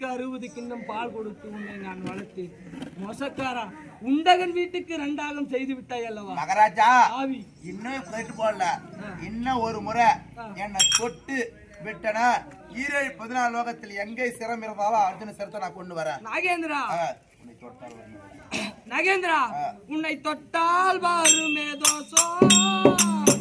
நாளைக்கு அறுபது கிண்ணம் பால் கொடுத்து உன்னை நான் வளர்த்து மொசக்காரா உண்டகன் வீட்டுக்கு ரெண்டாகம் செய்து விட்டாய் அல்லவா? மகாராஜா ஆவி. இன்னும் கேட்டு போடல. இன்னும் ஒரு முறை என்னை தொட்டு விட்டனா. ஈரேழு பதினாலு லோகத்தில் எங்கே சிரம் இருந்தாலும் அர்ஜுன சிரத்தை நான் கொண்டு வரேன். நாகேந்திரா. நகேந்திரா உன்னை தொட்டால் வருமே தோஷம்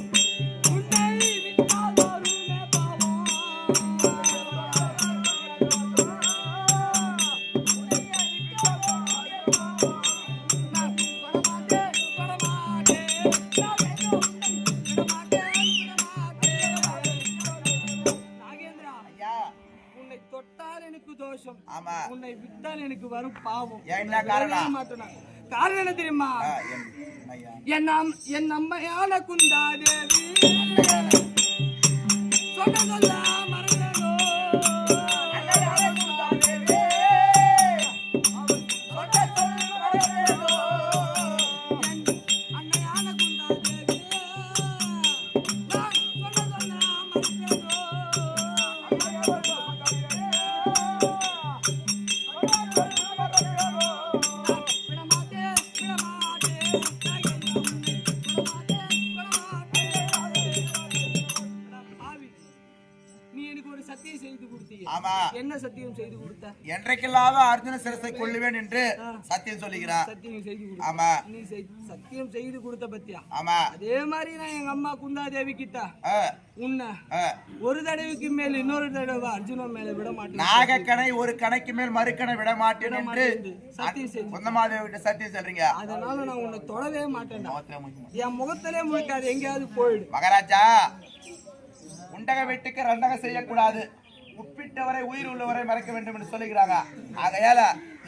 மாட்டேனா. காரணம் என்ன தெரியுமா என் என் அம்- என் அம்மையான குந்தாதேவி சொன்ன சொல்ல மறந்தேனோ. என்ன சத்தியம் செய்து கொடுத்த? என்றைக்கெல்லாம் அர்ஜுன சிரசை கொள்ளுவேன் என்று சத்தியம் சொல்லுகிறார். சத்தியம் செய்து கொடுத்த. ஆமா. நீ சத்தியம் செய்து கொடுத்த பத்தியா? ஆமா. அதே மாதிரி நான் எங்க அம்மா குந்தாதேவி கிட்ட ஆ, உன்னை. ஒரு தடவைக்கு மேல் இன்னொரு தடவை அர்ஜுனன் மேல விட மாட்டேன் நாகக்கணை ஒரு கணைக்கு மேல் மறுக்கணை விட மாட்டேன் என்று சத்தியம் செய்து சொந்தமாதேவி விட்டு சத்தியம் சொல்றீங்க? அதனால நான் உன்னை தொடவே முழிச்சு. என் முகத்திலே முழுக்காது எங்கேயாவது போயிடு. மகாராஜா உண்டக வீட்டுக்கு ரெண்டக செய்யக்கூடாது. உப்பிட்டவரை உயிர் உள்ளவரை மறைக்க வேண்டும் என்று சொல்லுகிறாங்க. ஆகையால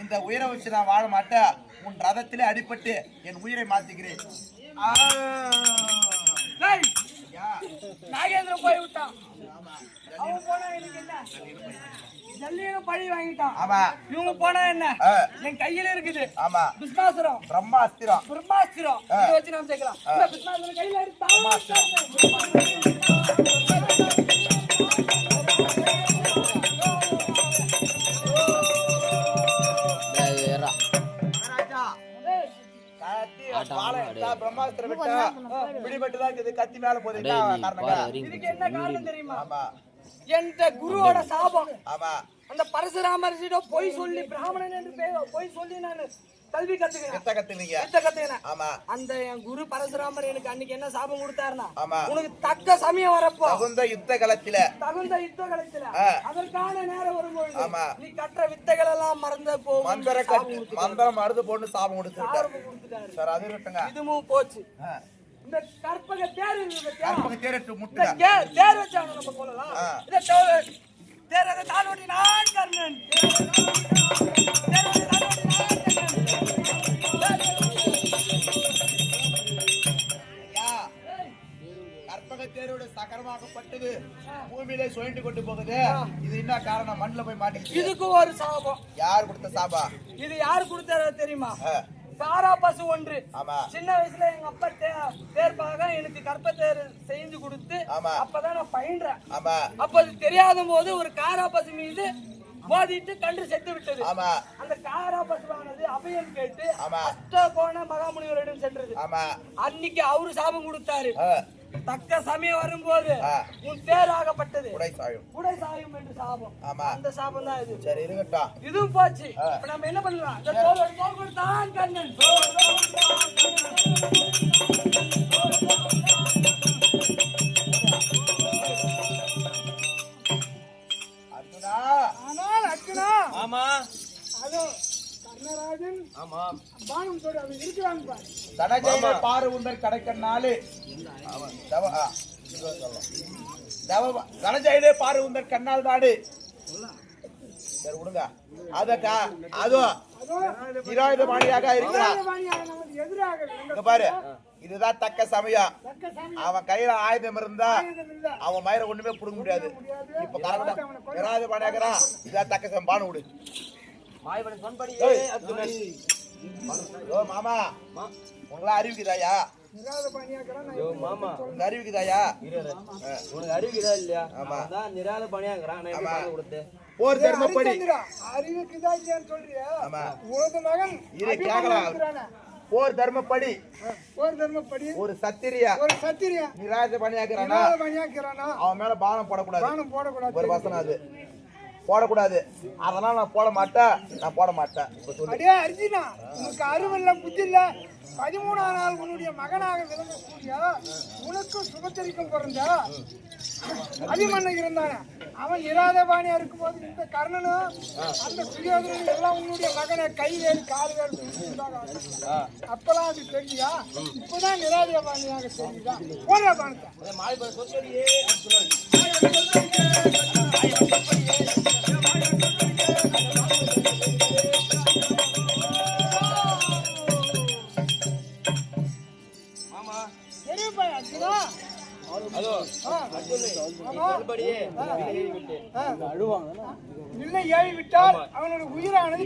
இந்த உயிரை வச்சு நான் வாழ மாட்டேன். உன் ரதத்திலே அடிபட்டு என் உயிரை மாத்திக்கிறேன் நாகேந்திரன் போய் விட்டான். அவன் போனா எனக்கு என்ன? ஜல்லியும் பழி வாங்கிட்டான். ஆமா. இவங்க போனா என்ன? என் கையில இருக்குது. ஆமா. பிஸ்மாசுரம் பிரம்மாஸ்திரம். பிரம்மாஸ்திரம். வச்சு நாம சேர்க்கலாம். இந்த பிஸ்மாசுரம் கையில எடுத்தா வாழை எடுத்தா, பிரம்மாஸ்திரம் விட்டா பிடிபட்டுதான் இருக்குது கத்தி மேல காரணங்க? இதுக்கு என்ன காரணம் தெரியுமா? ஆமா. என்ற குருவோட சாபம். ஆமா. அந்த பரசுராமரிடம் பொய் சொல்லி பிராமணன் என்று பொய் சொல்லி நான். கல்வி கத்துக்கிறேன் எத்த கத்துனீங்க வித்தை கத்துக்கிறேன் ஆமா. அந்த என் குரு பரசுராமர் எனக்கு அன்னைக்கு என்ன சாபம் கொடுத்தாருன்னா ஆமா. உனக்கு தக்க சமயம் வரப்போ. தகுந்த யுத்த களத்தில. தகுந்த யுத்த களத்துல. அதற்கான நேரம் வரும்பொழுது ஆமா. நீ கற்ற வித்தைகள் எல்லாம் மறந்த போகும். மந்திர மந்திரம் மருது போட்டு சாபம் கொடுத்துட்டாரு. சார் அது இருக்கட்டுங்க. இதுவும் போச்சு. இந்த கற்பக தேர்? கற்பக முட்டுங்க கே- தேர் வச்சு அவனை நம்ம கொள்ளலாம் ஆ. இந்த தே- தேரக தானோடி நான் கர்ணன். தேரோட சக்கரமாக்கப்பட்டது. பூமியிலே சுழண்டு கொண்டு போகுது. இது என்ன காரணம்? மண்ணுல போய் மாட்டிக்கிச்சு. இதுக்கு ஒரு சாபம். யார் கொடுத்த சாபா? இது யார் கொடுத்தாரோ தெரியுமா? சாரா பசு ஒன்று. சின்ன வயசுல எங்க அப்பா தேர்ப்பாக எனக்கு கற்ப தேர் செஞ்சு கொடுத்து. அப்பதான் நான் பயின்றேன். அப்ப அது தெரியாத போது ஒரு காரா பசு மீது மோதிட்டு கன்று செத்து விட்டது. அந்த காரா பசுவானது அபயம் கேட்டு. அஷ்ட கோண மகாமுனிவரிடம் சென்றது. அன்னைக்கு அவரு சாபம் கொடுத்தாரு. தக்க சமயம் வரும்போது உன் பேர் ஆகப்பட்டது. உடை சாயும். உடை சாயும் என்று சாபம். ஆமா. அந்த சாபம் தான் இது. சரி இருக்கட்டும். இதுவும் போச்சு. நம்ம என்ன பண்ணலாம்? இந்த தோலோட தோல் கொடுத்தான் கண்ணன் ஆனால் அர்ஜுனா. ஆமா. அது கொடுத்தான் கண்ணன். பானம் போடு அது இருக்கிறான்னு பாரு பாரு உந்தர் கடைக்கண்ணாலே. பாரு கண்ணால் நாடு சரி விடுங்க. அதக்கா அதோ நிராயுத மாணியாக இருக்கிறான் ராஜபாணியாக நமக்கு எதிராக விளங்க இங்க பாரு. இதுதான் தக்க சமயம். அவன் கையில ஆயுதம் இருந்தா. அவன் மயிரை ஒண்ணுமே புடுங்க முடியாது. இப்ப கரெக்டா நிராயுத மாணியாகிறான் இதான் தக்க சமயம். பானு விடு ஏய். யோ மாமா. உங்களா அறிவிக்குதாயா? உனக்கு அறிவிக்குதா இல்லையா? ஆமா. அதான் நிராத பணியாங்கிறான் கொடுத்தேன் போர் தர்மப்படி ஹரிச்சந்திரா, அறிவுக்கு இதா இல்லையான்னு சொல்றியா. உனது மகன் இதை அபிமன்யு கேக்கலாம். போர் தர்மப்படி. ஒரு தர்மப்படி? ஒரு சத்திரியா. ஒரு சத்திரியன் நிராஜ பணியாக்குறானா? நிராதபாணியாக்கிறானா அவன் மேல பானம் போடக்கூடாது. பானம் போடக்கூடாது. ஒரு வசனம் அது. போடக்கூடாது. அதனால நான் போட மாட்டேன். நான் போட மாட்டேன். இப்ப சொல்லு. அர்ஜுனா உனக்கு புத்தி இல்ல. பதிமூணாம் நாள் உன்னுடைய மகனாக விளங்கக்கூடிய உனக்கும் சுபத்திரிக்கும் பிறந்த அபிமன்னன் இருந்தானே. அவன் நிராதபாணியா இருக்கும்போது இந்த கர்ணனும் அந்த சுயோதரனும் எல்லாம் உன்னுடைய மகனை கை வேறு கால் வேறு. அப்பெல்லாம் அது தெரியா இப்பதான் நிராதபாணியாக தெரியுதா போடுற பானத்தை இல்லை ஏவி விட்டால் அவனோட உயிரானது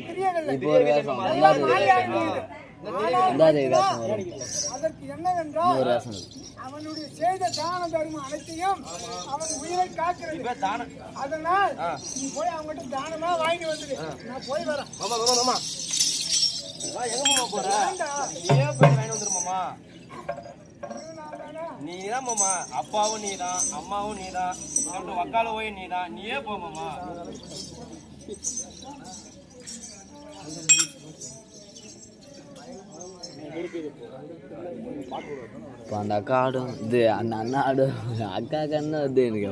அர்ஜுனா, அதற்கு என்னவென்றால் அவனுடைய செய்த தான தர்மம் அனைத்தையும் அவன் உயிரை காக்கிறது. அதனால் நீ போய் அவங்ககிட்ட தானமா வாங்கிட்டு வந்துடு. நான் போய் வரேன். மாமா மாமா மாமா. வா, எங்க போற. நீயே போய் வாங்கி வந்துரு மாமா? இது நான் தானே. நீ தான் மாமா. அப்பாவும் நீ தான் அம்மாவும் நீ தான் சொல்லிட்டு வக்கால போய் நீ தான் நீயே போ மாமா. இப்போ அந்த அக்கா ஆடும் இது அந்த அண்ணா ஆடும் அக்கா கண்ணு வந்து எனக்கு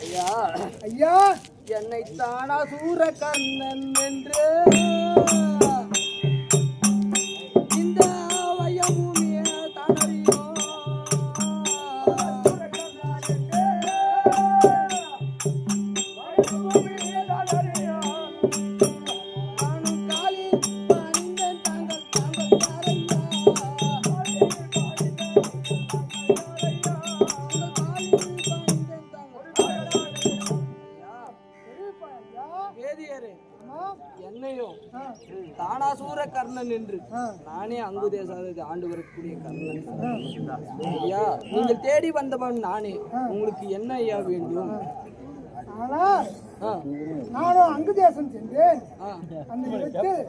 ஐயா. ஐயா. என்னை தானா சூரகர்ணன் என்று. ஆ. நானே அங்கு தேசாதது ஆண்டு வரக்கூடிய கர்ணன் ஐயா நீங்கள் தேடி வந்தவன் நானே. உங்களுக்கு என்ன ஐயா வேண்டும்? ஆனால் நானும் அங்கு தேசம் சென்றேன். அந்த இடத்தில்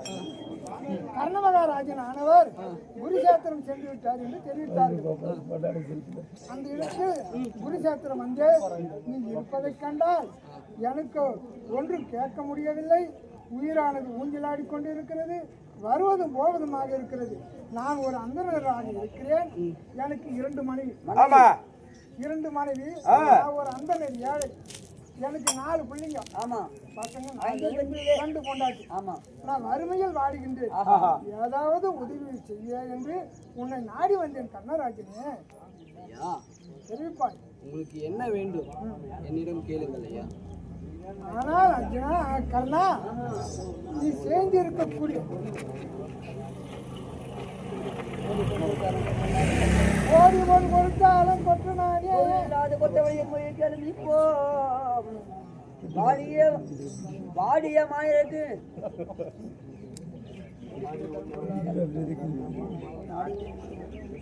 கர்ணமகாராஜன் ஆனவர் குருசேத்திரம் சென்று விட்டார் என்று தெரிவித்தார்கள். அந்த இடத்தில் குருசேத்திரம் வந்து நீ இருப்பதைக் கண்டால் எனக்கு ஒன்றும் கேட்க முடியவில்லை. உயிரானது ஊஞ்சலாடி கொண்டு இருக்கிறது வருவதும் போவதுமாக இருக்கிறது. நான் ஒரு அந்தனராக இருக்கிறேன். எனக்கு இரண்டு மனைவி. இரண்டு மனைவி. நான் ஒரு அந்தனர் ஏழை. எனக்கு நாலு பிள்ளைங்க. ஆமா. பசங்க நாலு, ரெண்டு கொண்டாட்டி ஆமா. நான் வறுமையில் வாடுகின்றேன். ஏதாவது உதவி செய்ய என்று உன்னை நாடி வந்தேன் கண்ணராஜனே. தெரிவிப்பாய். உங்களுக்கு என்ன வேண்டும்? என்னிடம் கேளுங்கள் ஐயா. ஆனால் அர்ஜுனா கர்ணா நீ சேர்ந்து இருக்கக்கூடிய கோடி ஒரு கொடுத்தாலும் கொற்று நானே வாடிய வாடிய மாயிருக்கு.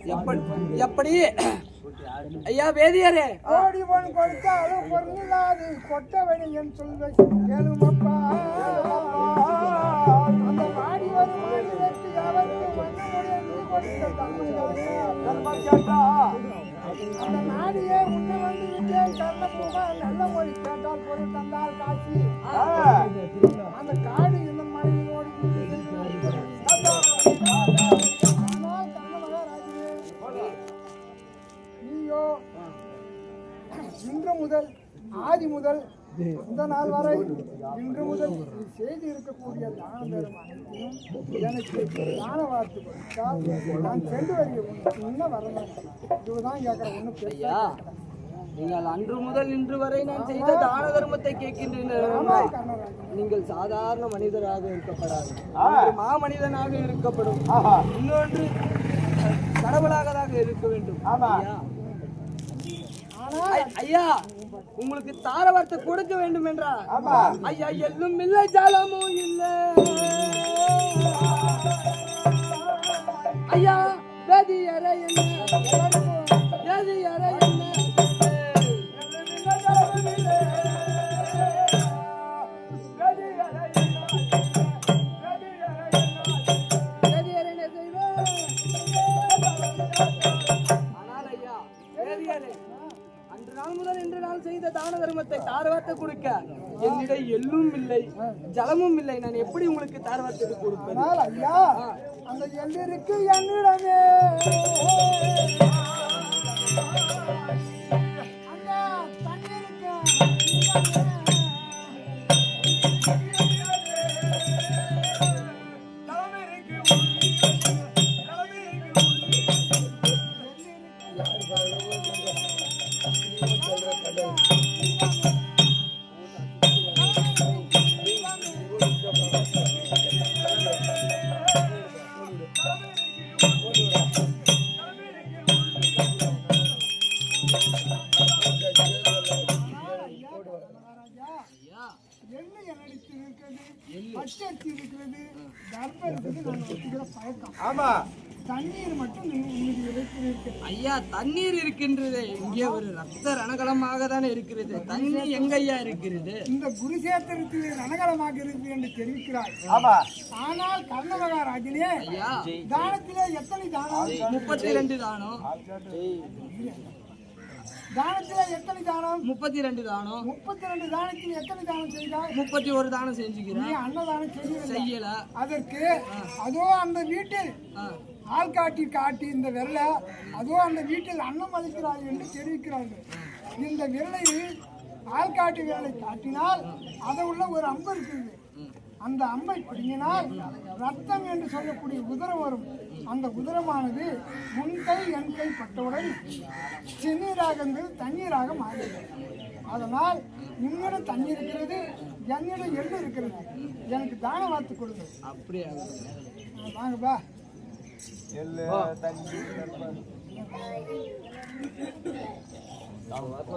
எப்படி எப்படி? ஐயா வேதியாரே. ஓடிவன் பொன் கொடுத்த அளவு பொருள் இல்லாது கொட்டவனி என் கேளுமப்பா அந்த மாடி வரும் அவருக்கு கொடுத்த அந்த நாடியே உன்னை வந்து விட்டேன் கண்ணப்புமா நல்ல மொழி கேட்டால் பொருள் தந்தால் காட்சி அந்த காடு நீயோ இன்று முதல் ஆதி முதல் இந்த நாள் வரை இன்று முதல் செய்து இருக்கக்கூடிய தான தர்மம் அனைத்தையும் எனக்கு தான வார்த்தை கொடுத்தால் நான் சென்று வருகிறேன் இன்னும் வரணும் இதுதான் கேட்குறேன் ஒன்றும் ஐயா. நீங்கள் அன்று முதல் இன்று வரை நான் செய்த தான தர்மத்தை கண்ணராஜன் நீங்கள் சாதாரண மனிதராக இருக்கப்படாது. மா மனிதனாக இருக்கப்படும். இன்னொன்று கடவுளாகதாக இருக்க வேண்டும். ஐயா. உங்களுக்கு தார வார்த்தை கொடுக்க வேண்டும் என்றா ஐயா எல்லும் இல்லை ஜலமும் இல்லை. ஐயா வேதியரை என்ன? வேதியரை வேதியரே அன்று நாள் முதல் இன்று நாள் செய்த தான தர்மத்தை தாரவார்த்தை கொடுக்க என்னிடம் எள்ளும் இல்லை ஜலமும் இல்லை. நான் எப்படி உங்களுக்கு தாரவார்த்தை கொடுப்பேன் ஐயா அந்த எல்லிருக்கு என்னிடமே. அந்த தண்ணீருக்கு எள்ளு என்னடித்து இருக்கிறது பச்சரிசி இருக்கிறது தர்பம் இருக்குது நான் வச்சுக்கிற பழக்கம். ஆமா. தண்ணீர் மட்டும் ஐயா தண்ணீர் இருக்கின்றது. இங்கே ஒரு ரத்த ரணகலமாக தானே இருக்கிறது தண்ணி எங்கய்யா இருக்கிறது? இந்த குருசேத்திரத்தில் ரணகலமாக இருக்கு என்று தெரிவிக்கிறாய். ஆமா. ஆனால் கர்ணமகாராஜனே ஐயா. தானத்திலே எத்தனை தானம்? முப்பத்தி ரெண்டு தானம். தானத்திலே எத்தனை தானம்? முப்பத்தி ரெண்டு தானம். முப்பத்தி ரெண்டு தானத்தில் எத்தனை தானம் செய்தாய்? முப்பத்தி ஒரு தானம் நீ செஞ்சுக்கிறேன் அன்னதானம் செய்யவில்லை. செய்யல. அதற்கு அதோ அந்த வீட்டில் ஆள் காட்டி காட்டி இந்த விரலை அதோ அந்த வீட்டில் அன்னம் அளிக்கிறார்கள் என்று தெரிவிக்கிறார்கள். இந்த விரலையில் ஆள் காட்டி விரலை காட்டினால் அதை உள்ள ஒரு அம்பு இருக்குது. அந்த அம்பை பிடுங்கினால் ரத்தம் என்று சொல்லக்கூடிய உதரம் வரும். அந்த உதரமானது உன் கை என் கை பட்டவுடன் சின்னீராக இருந்தது தண்ணீராக மாறிவிடும் அதனால் உன்னிடம் தண்ணி இருக்கிறது என்னிடம் எள்ளு இருக்கிறது. எனக்கு தான வார்த்து கொடுங்க. அப்படியா? ஆ, வாங்கப்பா